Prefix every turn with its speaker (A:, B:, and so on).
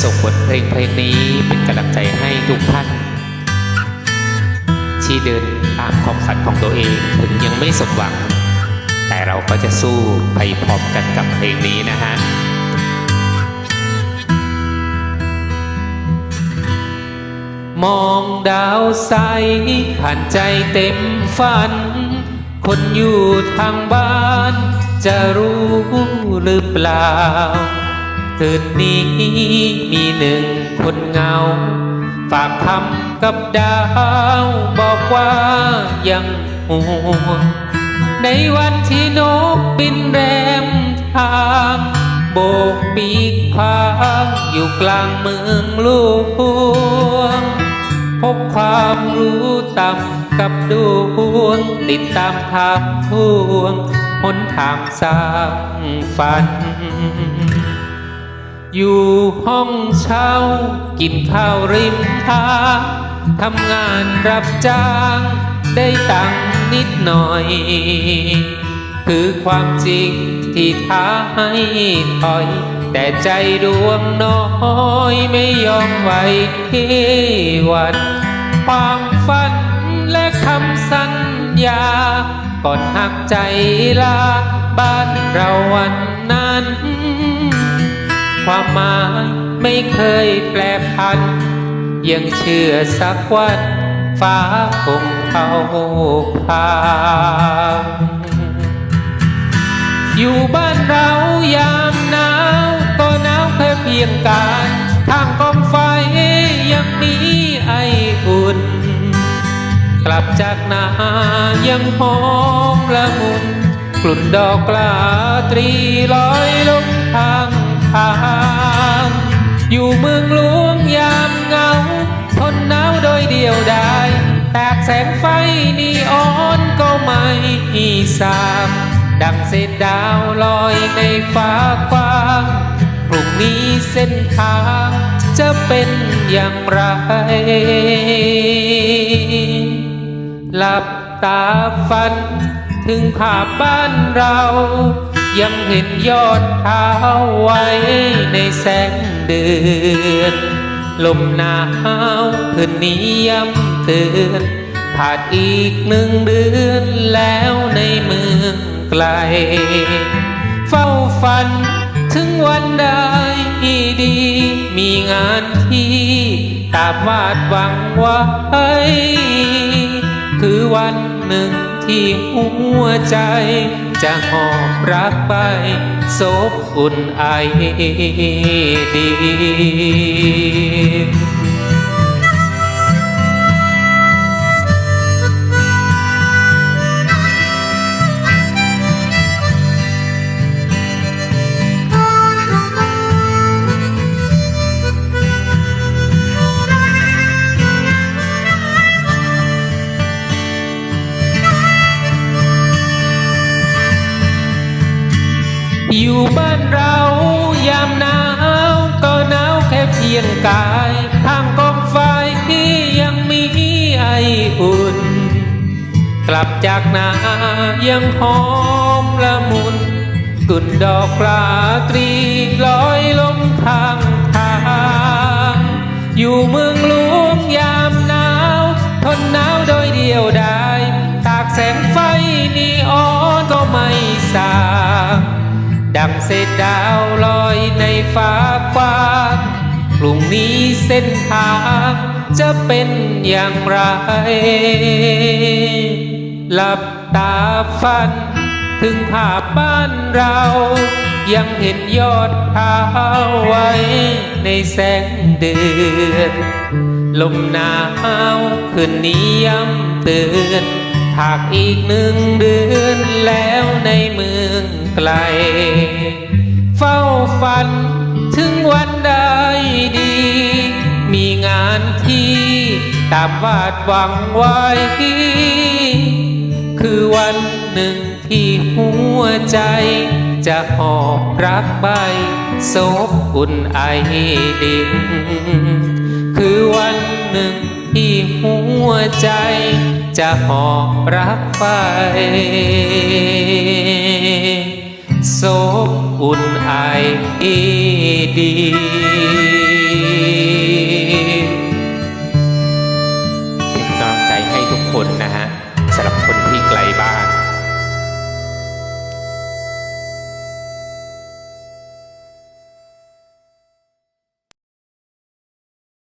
A: ส่งบทเพลงเพลงนี้เป็นกำลังใจให้ทุกท่าน ที่เดินตามความฝันของตัวเองถึงยังไม่สมหวัง แต่เราก็จะสู้ไปพร้อมกันกับเพลงนี้นะฮะมองดาวใสผ่านใจเต็มฝัน คนอยู่ทางบ้าน จะรู้หรือเปล่า คืนนี้มีหนึ่งคนเงา ฝากคำกับดาว บอกว่ายังห่วงในวันที่นกบินแรมทางโบกปีกพางอยู่กลางเมืองหลวงพกความรู้ต่ำกับดวง ติดตามทางทวงหนทางสร้างฝัน อยู่ห้องเช่า กินข้าวริมทางทำงานรับจ้าง ได้ตังค์นิดหน่อย คือความจริงที่ท้าให้ถอย แต่ใจดวงน้อยไม่ยอมไหวหวัน ความฝันและคำสัญญา ก่อนหักใจลา บ้านเราวันนั้น ความหมายไม่เคยแปรผัน ยังเชื่อสักวันฟ้าคงเข้าพางอยู่บ้านเรายามหนาวก็หนาวแค่เพียงกายทางกองไฟยังมีไออุ่น กลับจากนายังหอมละมุนกลุ่นดอกกลาตรีลอยลงทาง ทาง อยู่เมืองหลวงยามเงา ทนหนาวโดยเดียวดายแตกแสงไฟนีออนก็ไม่สามดังเศษดาวลอยในฟ้ากว้างพรุ่งนี้เส้นทางจะเป็นอย่างไร หลับตาฝันถึงภาพบ้านเรา ยังเห็นยอดเท้าไว้ในแสงเดือน ลมหนาวคืนนี้ย้ำเตือนผ่านอีกหนึ่งเดือนแล้วในเมืองไกล เฝ้าฝันถึงวันได้ดี มีงานที่ตามวาดหวังไว้ คือวันหนึ่ง ที่หัวใจ จะหอบรักไปซบอุ่นไอดี งกายทางกองไฟที่ยังมีไออุ่น กลับจากนายังหอมละมุนกุ่นดอกปลาตรีลอยลงทางทาง อยู่เมืองหลวงยามหนาว ทนหนาวโดยเดียวดายตากแสงไฟนีออนก็ไม่สางดังเศษดาวลอยในฟ้า รุ่งนี้เส้นทางจะเป็นอย่างไร หลับตาฝัน ถึงภาพบ้านเรา ยังเห็นยอดเท้าไว้ในแสงเดือนลมหนาวคืนนี้ย้ำเตือนหากอีกหนึ่งเดือนแล้วในเมืองไกล เฝ้าฝันถึงวัน ตามวาดหวังไว้ คือวันหนึ่งที่หัวใจ จะหอบรักใบโศบอุ่นไอดินคือวันหนึ่งที่หัวใจ จะหอบรักไปโศบอุ่นไอดี